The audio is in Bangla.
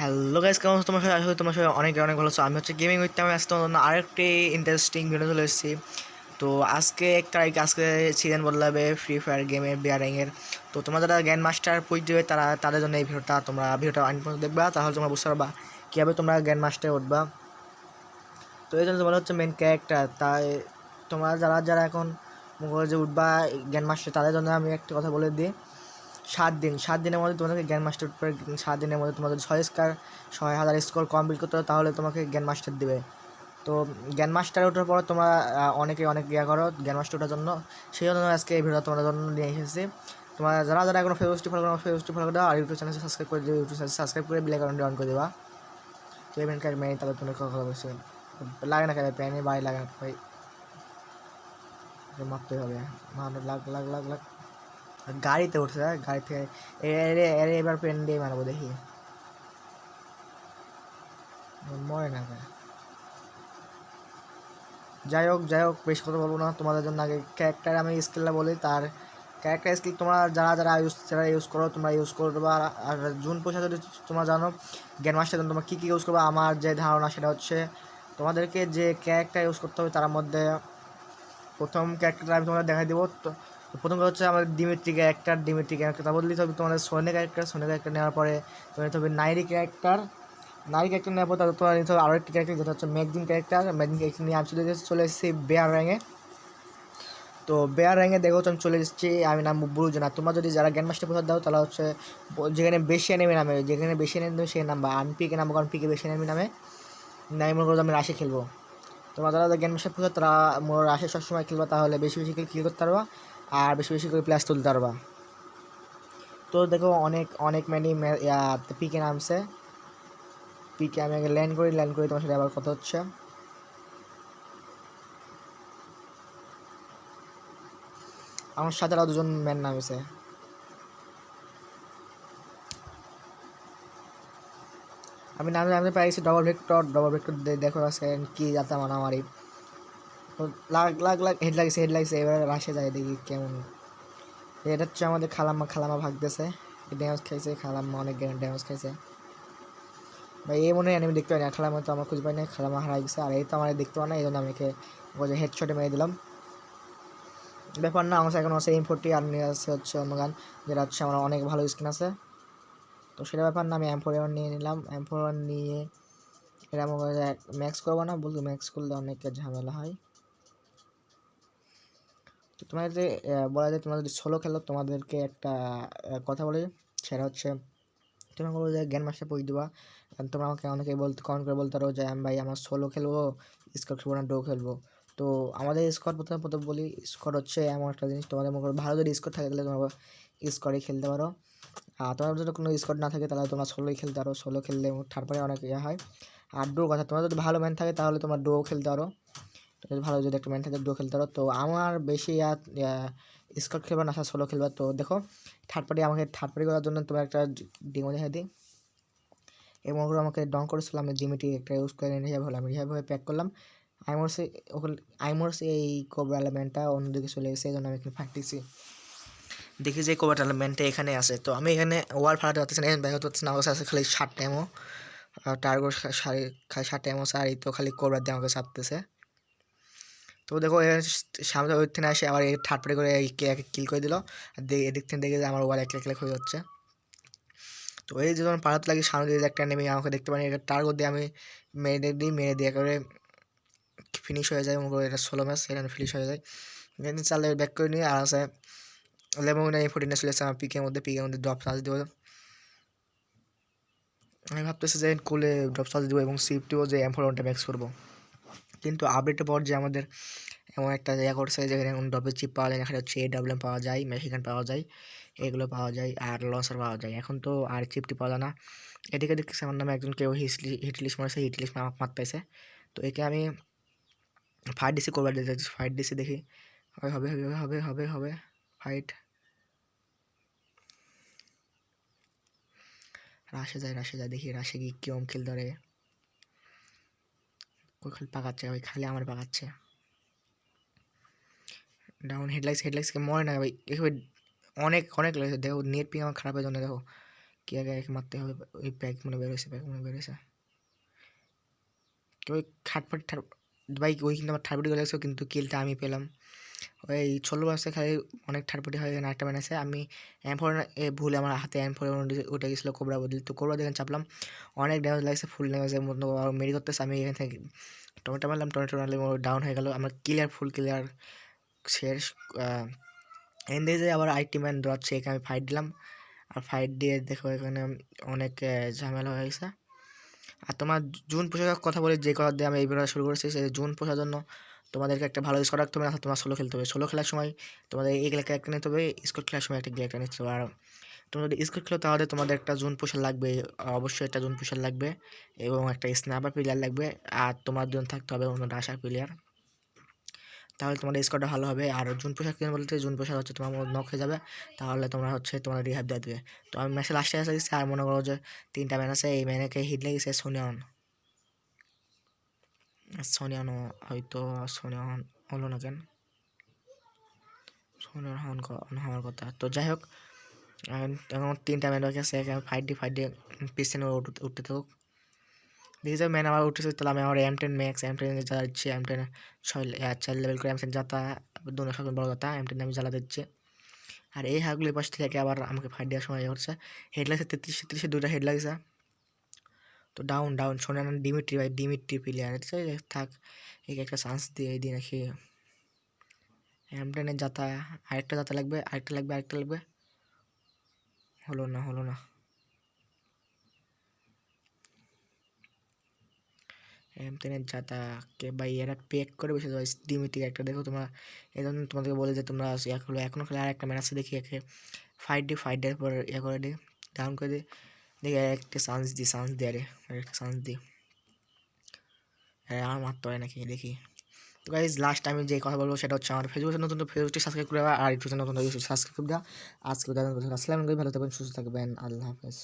হ্যালো গাইস কেমন তোমার সাথে আসলে তোমার সাথে অনেক অনেক ভালো আমি হচ্ছে গেমিং উইথ আমি আজকে তোমার আরেকটি ইন্টারেস্টিং ভিডিও চলে এসেছি। তো আজকে এক তারিখ আজকে সিজন বদলাবে ফ্রি ফায়ার গেমের বিয়ারিংয়ের তো তোমরা যারা গ্যান মাস্টার পুজ দেবে, তারা তাদের জন্য এই ভিডিওটা তোমরা ভিডিওটা আইন পর্যন্ত দেখবা, তাহলে তোমরা বুঝতে পারবা কীভাবে তোমরা গ্যান মাস্টারে উঠবা। তো এই জন্য তোমার হচ্ছে মেন ক্যারেক্টার তাই তোমরা যারা যারা এখন যে উঠবা জ্ঞান মাস্টার, তাদের জন্য আমি একটা কথা বলে দিই। সাত দিন, সাত দিনের মধ্যে তোমাদেরকে জ্ঞান মাস্টার সাত দিনের মধ্যে তোমাদের ছয় স্কার ছয় হাজার স্কোর কমপ্লিট করতে হবে, তাহলে তোমাকে জ্ঞান মাস্টার দেবে। তো জ্ঞান মাস্টার ওঠার পর তোমরা অনেকে অনেক ইয়া করো জ্ঞান মাস্টার ওঠার জন্য। সেই জন্য আজকে এই ভিডিও তোমাদের জন্য নিয়ে এসেছি। তোমরা যারা যারা এখন ফেসবুকটি ফলো করো ফেসবুকটি ফলো করে আর ইউটিউব চ্যানেল সাবস্ক্রাইব করে দিও ইউটিউব চ্যানেল সাবস্ক্রাইব করে বিল অ্যাকাউন্টে অন করে দেবা। তো এভেন কার মেয়ে তাহলে তোমার কথা বলছে। লাগে না কেন প্যানে বাড়ি লাগে না ভাই মারতে হবে। মারলে লাগ লাগ লাগ লাগ। গাড়িতে উঠছে হ্যাঁ, গাড়ি থেকে এবার পেন দিয়ে মারবো দেখি। মরে না যাই হোক যাই হোক বেশ কথা বলব না। তোমাদের জন্য আগে ক্যারেক্টার আমি স্কিলটা বলি তার ক্যারেক্টার স্কিল তোমরা যারা যারা ইউজ যারা ইউজ করো তোমরা ইউজ করবে আর আর জুন পয়সা যদি তোমরা জানো জ্ঞান মাস্টার তোমরা কী কী ইউজ করবে আমার যে ধারণা সেটা হচ্ছে তোমাদেরকে যে ক্যারেক্টার ইউজ করতে হবে তার মধ্যে প্রথম ক্যারেক্টার আমি তোমাদের দেখাই দেবো। প্রথম কথা হচ্ছে আমাদের ডিমিট্রি ক্যারেক্টার ডিমিট্রি ক্যারেক্টার তারপর দিতে হবে। তোমাদের সোনে ক্যারেক্টার সোনে ক্যারেক্টার নেওয়ার পরে তোমার নিতে হবে নাইরি ক্যারেক্টার নারী ক্যারেক্টার নেওয়ার পর তারপর তোমার নিতে হবে আরও একটি ক্যারেক্টার যেটা হচ্ছে ম্যাগজিন ক্যারেক্টার ম্যাগজিন ক্যারেক্টার নিয়ে আমি চলে এসেছি চলে এসেছি বেয়ার র্যাঙে তো বেয়ার র্যাঙে দেখো, আমি চলে এসেছি, আমি নাম বুঝো না তোমরা যদি যারা জ্ঞান মাস্টার প্রসাদ দাও তাহলে হচ্ছে যেখানে বেশি এনেমি নামে, যেখানে বেশি এনেমি দেবে সেই নাম, বা আনপিকে নামবো কারণ পিকে বেশি এনেমি নামে, নাই মনে করো আমি রাশে খেলব। তোমরা যারা জ্ঞান মাস্টার প্রসাদ তারা মোর রাশে সবসময় খেলবা, তাহলে বেশি বেশি করে কিল করতে পারবা। আর বেশি বেশি করে প্লাস তুলতে পারবা। তো দেখো অনেক অনেক ম্যানি পিকে নামছে। পিকে আমি আগে ল্যান্ড করি ল্যান্ড করি তোমার সাথে আবার কথা হচ্ছে। আমার সাথে আরও দুজন ম্যান নামেছে। আমি নামে নামতে পাইছি ডবল ভেক্টর ডবল ভেক্টর দেখো আজকে কি যাতে মারামারি তো লাগ লাগ লাগ হেড লাগছে হেড লাগছে, এবার রাশে যায়, দেখি কেমন। এটা হচ্ছে আমাদের খালাম্মা খালাম্মা ভাগতেছে। ড্যামেজ খাইছে, খালাম্মা অনেক ড্যামেজ খাইছে। ভাই, এই মনে হয় আমি দেখতে পাই না খালাম্মা তো আমার খুঁজে পাই না খালাম্মা হারাই গেছে, আর এই তো আমার দেখতে পাই না এই জন্য আমি একে হেড হেডশটে মেরে দিলাম। ব্যাপার না, আমার এখন আছে এম ফোরটি আর নিয়ে আছে হচ্ছে অন্য গান, যেটা হচ্ছে আমার অনেক ভালো স্কিন আছে। তো সেটা ব্যাপার না, আমি এম ফোর নিয়ে নিলাম এম ফোর নিয়ে এটা ম্যাক্স করব না, বলতো ম্যাক্স করলে অনেক ঝামেলা হয়। তো তোমাদের বলা যায় যদি সোলো খেলো, তোমাদেরকে একটা কথা বলে সেটা হচ্ছে তোমরা বলো যে, জ্ঞান মাস্টার দেবা কারণ তোমরা আমাকে অনেকে বলতে কমেন্ট করে বলতে পারো যে আমি ভাই, আমার সোলো খেলব স্কট খেলব না ডো খেলব। তো আমাদের স্কট প্রথমে, প্রথম বলি স্কট হচ্ছে এমন একটা জিনিস, তোমাদের মনে করো ভালো যদি স্কট থাকে, তাহলে তোমরা স্কটই খেলতে পারো। আর তোমার যদি কোনো স্কট না থাকে, তাহলে তোমরা সোলোই খেলতে পারো। সোলো খেললে তারপরে অনেক ইয়ে হয়। আর ডোর কথা তোমার যদি ভালো ম্যান থাকে, তাহলে তোমার ডো খেলতে পারো। ভালো যদি একটা ম্যান থাকে ডো খেলতে পারো। তো আমার বেশি আর স্কট খেলবা না সোলো খেলবা তো দেখো থার্ড পার্টি আমাকে থার্ড পার্টি করার জন্য তোমার একটা ডিমো দেখা দিই। এবং ওগুলো আমাকে ডন করেছিল, আমি জিমিটি একটা ইউজ করে রিহাব হলাম রিহাব হয়ে প্যাক করলাম। আইমোর্সে ওখানে আইমোর্সে এই কোবরা এলিমেন্টটা অন্যদিকে চলে গেছে, এই জন্য আমি এখানে ফাটতেছি দেখি যে কোবরা এলিমেন্টটা এখানে আছে। তো আমি এখানে ওয়াল ফাটাতে পারতেছি না ব্যাগ হচ্ছে না আছে খালি ষাটটা এমো টার্গো খালি ষাটটা এমো আর এই তো খালি কোবরা দিয়ে আমাকে চাপতেছে। তো দেখো সামনে ওই থেকে আসে আবার থার্ড পার্টি করে কিল করে দিল। আর এদিক থেকে দেখে যে আমার ওয়াল এক এক হয়ে যাচ্ছে। তো এই যে যখন পাড়াতে লাগে, সামনে দিয়ে একটা নেমে আমাকে দেখতে পারি এটা টার্গো দিয়ে আমি মেরে দিই, মেরে দিয়ে করে ফিনিশ হয়ে যায়, মনে এটা ষোলো ম্যাচ এখানে ফিনিশ হয়ে যায়। এখানে চালে ব্যাক করে নিয়ে আর আছে লেমন এই ফোর্টিনে চলে এসেছে, আমার পিকের মধ্যে পিকের মধ্যে ড্রপ চার্জ দেবো। আমি ভাবতেছি যে কোলে ড্রপ চার্জ দেবো এবং সিফটিও যে এম ফোর ম্যাক্স করব। কিন্তু আপডেটের পর যে আমাদের এমন একটা জায়গা করছে যেখানে এখন ডবের চিপ পাওয়া যায় এখানে হচ্ছে এ ডাব্লিউ পাওয়া যায় মেশিগান পাওয়া যায়, এগুলো পাওয়া যায় আর লসার পাওয়া যায়। এখন তো আর চিপটি পাওয়া যায় না। এদিকে দেখতেছি আমার নামে একজন কেউ হিটলি হিটলিশ মারছে আমাকে মাত পাইছে। তো একে আমি ফাইট ডিসি করবার দিতে ফাইট ডিসি দেখি। হবে হবে হবে হবে হবে হবে। ফাইট রাশে যায় রাশে যায়। দেখি রাশে গিয়ে কেউ খেল ধরে। খালি পাকাচ্ছে, ওই খালি আমার পাকাচ্ছে। ডাউন হেডলাইটস হেডলাইটসকে মরে না ভাই। এভাবে অনেক অনেক লেগেছে দেখো, নেট পিং আমার খারাপের জন্য দেখো, কি আগে একে মারতে হবে, ওই প্যাক মনে বেরোয়েছে প্যাক মনে বেরোয়েছে ওই খাটফাট ঠাট, ভাই, ওই কিন্তু আমার ঠাটপটি গেছে, কিন্তু কিলটা আমি পেলাম। ওই ষোলো বয়সে খালি অনেক ঠাটপটি হয়ে গেছে একটা বানাইছে আমি এম ফোর ভুলে আমার হাতে ফোর উঠে গেছিল কোবরা বদলি। তো কোবরা দেখে চাপলাম। অনেক ড্যামেজ লাগছে ফুল ড্যামেজের মতো মেরি করতেছে আমি এখান থেকে টমেটো মারলাম টমেটো মারলে ডাউন হয়ে গেল। আমার ক্লিয়ার ফুল ক্লিয়ার শেষ এন দিয়ে যে আবার আইটি ম্যান দৌড়াচ্ছে এখানে ফাইট দিলাম। আর ফাইট দিয়ে দেখো এখানে অনেক ঝামেলা হয়ে গেছে আর তোমার জুন পোশাকের কথা বলি, যে কথা দিয়ে আমি এই ভিডিওটা শুরু করেছি, সেই জুন পোষার জন্য তোমাদেরকে একটা ভালো স্কোর রাখতে হবে না তোমার সোলো খেলতে হবে। সোলো খেলার সময় তোমাদের এই ক্যারেক্টার নিতে হবে স্কোর খেলার সময় একটা ক্যারেক্টার নিতে হবে। আর তোমরা যদি স্কোর খেলো, তাহলে তোমাদের একটা জুন পোশাক লাগবে, অবশ্যই একটা জুন পোশাক লাগবে এবং একটা স্ন্যাপার প্লেয়ার লাগবে। আর তোমার জন্য থাকতে হবে অন্য ডাসার প্লেয়ার তাহলে তোমার স্কোরটা ভালো হবে। আর জুন পোশাক কিনে বলতে জুন পোশাক হচ্ছে তোমার নখ হয়ে যাবে। তাহলে তোমরা হচ্ছে তোমার রিহাব দিয়ে দেবে। তো আমি ম্যাচে লাস্টে আসে গেছি আর মনে করো যে তিনটা ম্যান আছে, এই ম্যানেকে হিট লেগেছে সোনিয়ন সোনিয়ান হয়তো সোনিয়ান হলো না কেন? সোনিয়ান হন হওয়ার কথা। তো যাই হোক, এখন তিনটা ম্যান বাকি আছে ফাইট দিয়ে ফাইট দিয়ে পিছনে উঠতে থাকুক। দেখি ম্যান আমার উঠেছে, তাহলে আমি আমার M ten max M ten দিচ্ছি এম টেন ছয় চার লেভেল করে এম টেন যাতা দুটো সকল বড় যাতা এম টেন আমি জ্বালা দিচ্ছি। আর এই হাগুলির পাশ থেকে আবার আমাকে ফাইট দেওয়ার সময় ইয়ে হচ্ছে হেড লাগছে তেত্রিশ, তেত্রিশে দুটা হেড লাগছে তো ডাউন ডাউন শোনে না ডিমিট্রি ভাই ডিমিট্রি প্লেয়ার থাক, একে একটা চান্স দিয়ে এই দিই নাকি। এম টেনের যাতা, আরেকটা যাতা লাগবে, আরেকটা লাগবে আরেকটা লাগবে। হলো না হলো না। এম টেনের যাতা কে ভাই এরা পেক করে বসে যাবে ডিমিট্রি একটা, দেখো তোমরা, এই জন্য তোমাদেরকে বলে যে তোমরা ইয়া খেলো এখনও খেলে আর একটা ম্যাচ আছে, দেখি একে। ফাইট ডি ফাইট দেওয়ার পর ইয়ে করে দিই ডাউন করে দিই দেখি একটা চান্স দিই চান্স দিয়ে আরে একটা চান্স দিই হ্যাঁ আমার মারতে হয় নাকি দেখি। তো গাইজ লাস্ট আমি যে কথা বলব সেটা হচ্ছে আমার ফেসবুকে নতুন ফেসবুকটি সাবস্ক্রাইব করে আর ইউটিউবে নতুন সাবস্ক্রাইব দেওয়া আজকে আসসালামু ভালো থাকবেন, সুস্থ থাকবেন, আল্লাহ হাফেজ।